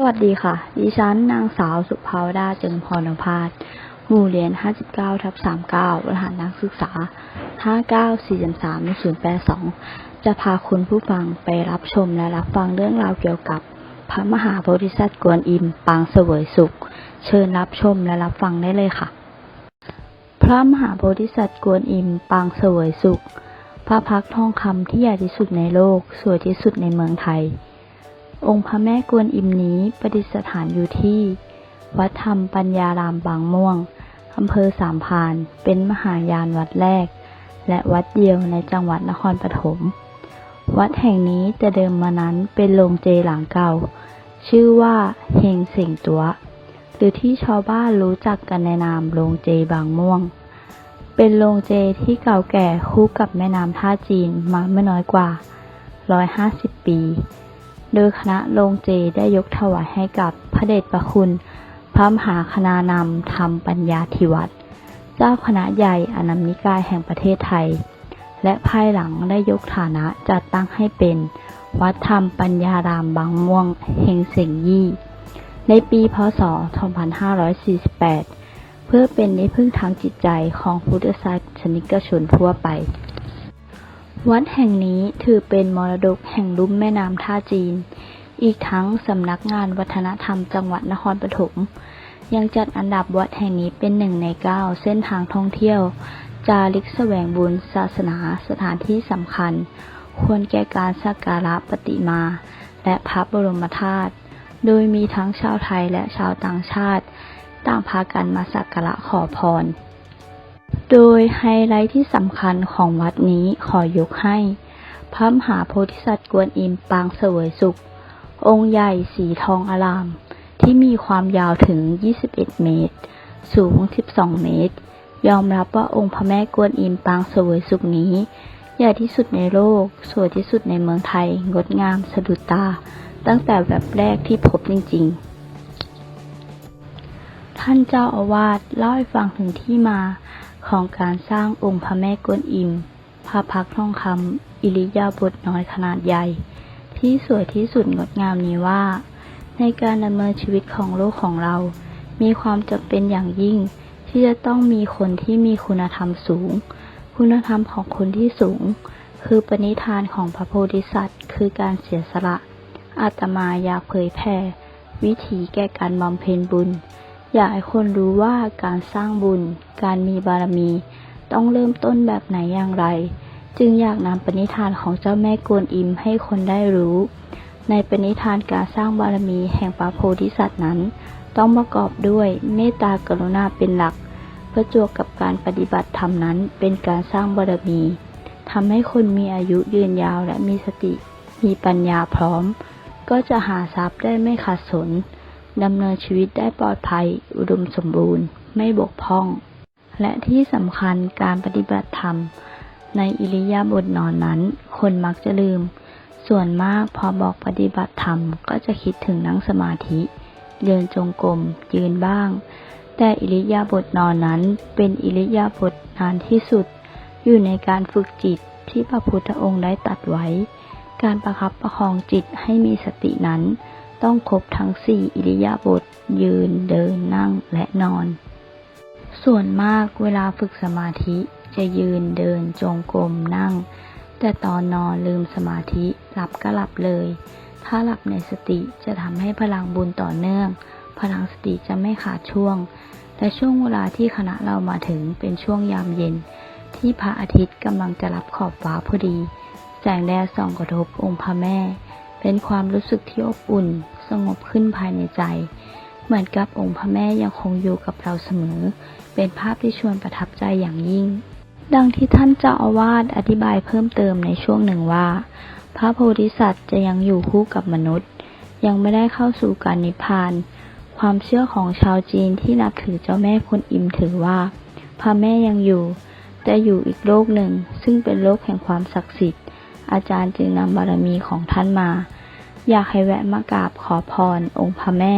สวัสดีค่ะ ดิฉันนางสาวสุภาวดาจึงพรพาสหมู่เรียน 59ทับ39 รหัสนักศึกษา 59433-082 จะพาคุณผู้ฟังไปรับชมและรับฟังเรื่องราวเกี่ยวกับ พระมหาโพธิสัตว์กวนอิม ปางเสวยสุข เชิญรับชมและรับฟังได้เลยค่ะ พระมหาโพธิสัตว์กวนอิม ปางเสวยสุข พระพักทองคำที่ใหญ่ที่สุดในโลก สวยที่สุดในเมืองไทย องค์พระแม่กวนอิมนี้ประดิษฐานอยู่ที่ วัดธรรมปัญญารามบางม่วงอำเภอสามพานเป็นมหายานวัดแรก และวัดเดียวในจังหวัดนครปฐม วัดแห่งนี้แต่เดิมมานั้นเป็นโรงเจหลังเก่า ชื่อว่าเฮงเสิงตัว หรือที่ชาวบ้านรู้จักกันในนามโรงเจบางม่วง เป็นโรงเจที่เก่าแก่คู่กับแม่น้ำท่าจีนมาไม่น้อยกว่า 150 ปี โดยคณะโรงเจได้ยกถวายให้กับพระเดชพระคุณ พระมหาคณานำธรรมปัญญาธิวัตรเจ้าคณะใหญ่อนัมนิกายแห่งประเทศไทย และภายหลังได้ยกฐานะจัดตั้งให้เป็น วัดธรรมปัญญารามบางม่วงเฮงเสียงยี่ ในปีพศ 2548 เพื่อเป็นที่พึ่งทางจิตใจของพุทธศาสนิกชนทั่วไป วัดแห่งนี้ถือเป็นมรดกแห่งลุ่มแม่น้ำท่าจีน อีกทั้งสำนักงานวัฒนธรรมจังหวัดนครปฐมยังจัดอันดับวัดแห่งนี้เป็นหนึ่งในเก้าเส้นทางท่องเที่ยว จาริกแสวงบุญศาสนาสถานที่สำคัญ ควรแก่การสักการะปฏิมา และพระบรมธาตุโดยมีทั้งชาวไทยและชาวต่างชาติ ต่างพากันมาสักการะขอพร โดยไฮไลท์ที่สำคัญของวัดนี้ขอยกให้ พระมหาโพธิสัตว์กวนอิมปางเสวยสุข องค์ใหญ่สีทองอาราม ที่มีความยาวถึง 21 เมตร สูง 12 เมตร ยอมรับว่าองค์พระแม่กวนอิมปางสวยสุขนี้ ใหญ่ที่สุดในโลก สวยที่สุดในเมืองไทย งดงามสะดุดตา ตั้งแต่แบบแรกที่พบจริง ๆ ท่านเจ้าอาวาสเล่าให้ฟังถึงที่มาของการสร้างองค์พระแม่กวนอิมพระพักทองคำอิริยาบถน้อยขนาดใหญ่ ที่สวยที่สุดงดงามนี้ว่า ในการดำเนินชีวิตของโลกของเรา มีความจำเป็นอย่างยิ่ง ที่จะต้องมีคนที่มีคุณธรรมสูง คุณธรรมของคนที่สูง คือปณิธานของพระโพธิสัตว์ คือการเสียสละ อาตมาอยากเผยแผ่วิธีแก่การบำเพ็ญบุญ อยากให้คนรู้ว่าการสร้างบุญ การมีบารมี ต้องเริ่มต้นแบบไหนอย่างไร จึงอยากนำปณิธานของเจ้าแม่กวนอิมให้คนได้รู้ ในปณิธานการสร้างบารมีแห่งพระโพธิสัตว์นั้น ต้องประกอบด้วยเมตตากรุณาเป็นหลักประจวบกับการปฏิบัติธรรมนั้นเป็นการสร้างบารมีทำให้คนมีอายุยืนยาวและมีสติ มีปัญญาพร้อม ก็จะหาทรัพย์ได้ไม่ขาดสนดำเนินชีวิตได้ปลอดภัย อุดมสมบูรณ์ ไม่บกพร่อง และที่สำคัญการปฏิบัติธรรม ในอิริยาบถนอนนั้น คนมักจะลืม ส่วนมากพอบอกปฏิบัติธรรมก็จะคิดถึงนั่งสมาธิ เดินจงกรมยืนบ้าง แต่อิริยาบถนอนนั้นเป็นอิริยาบถนานที่สุด อยู่ในการฝึกจิตที่พระพุทธองค์ได้ตัดไว้ การประคับประคองจิตให้มีสตินั้น ต้องครบทั้งสี่อิริยาบถยืนเดินนั่งและนอน ส่วนมากเวลาฝึกสมาธิ จะยืนเดินจงกรมนั่ง แต่ตอนนอนลืมสมาธิหลับก็หลับเลย ถ้าหลับในสติจะทำให้พลังบุญต่อเนื่อง พลังสติจะไม่ขาดช่วง และช่วงเวลาที่คณะเรามาถึงเป็นช่วงยามเย็น ที่พระอาทิตย์กำลังจะรับขอบฟ้าพอดีแสงแดดส่องกระทบองค์พระแม่ เป็นความรู้สึกที่อบอุ่น สงบขึ้นภายในใจ เหมือนกับองค์พระแม่ยังคงอยู่กับเราเสมอ เป็นภาพที่ชวนประทับใจอย่างยิ่ง ดังที่ท่านเจ้าอาวาสอธิบายเพิ่มเติมในช่วงหนึ่งว่า พระโพธิสัตว์จะยังอยู่คู่กับมนุษย์ ยังไม่ได้เข้าสู่การนิพพาน ความเชื่อของชาวจีนที่นับถือเจ้าแม่คนอิมถือว่า พระแม่ยังอยู่ แต่อยู่อีกโลกหนึ่ง ซึ่งเป็นโลกแห่งความศักดิ์สิทธิ์ อาจารย์จึงนำบารมีของท่านมา อยากให้แวะมากราบขอพรองค์พระแม่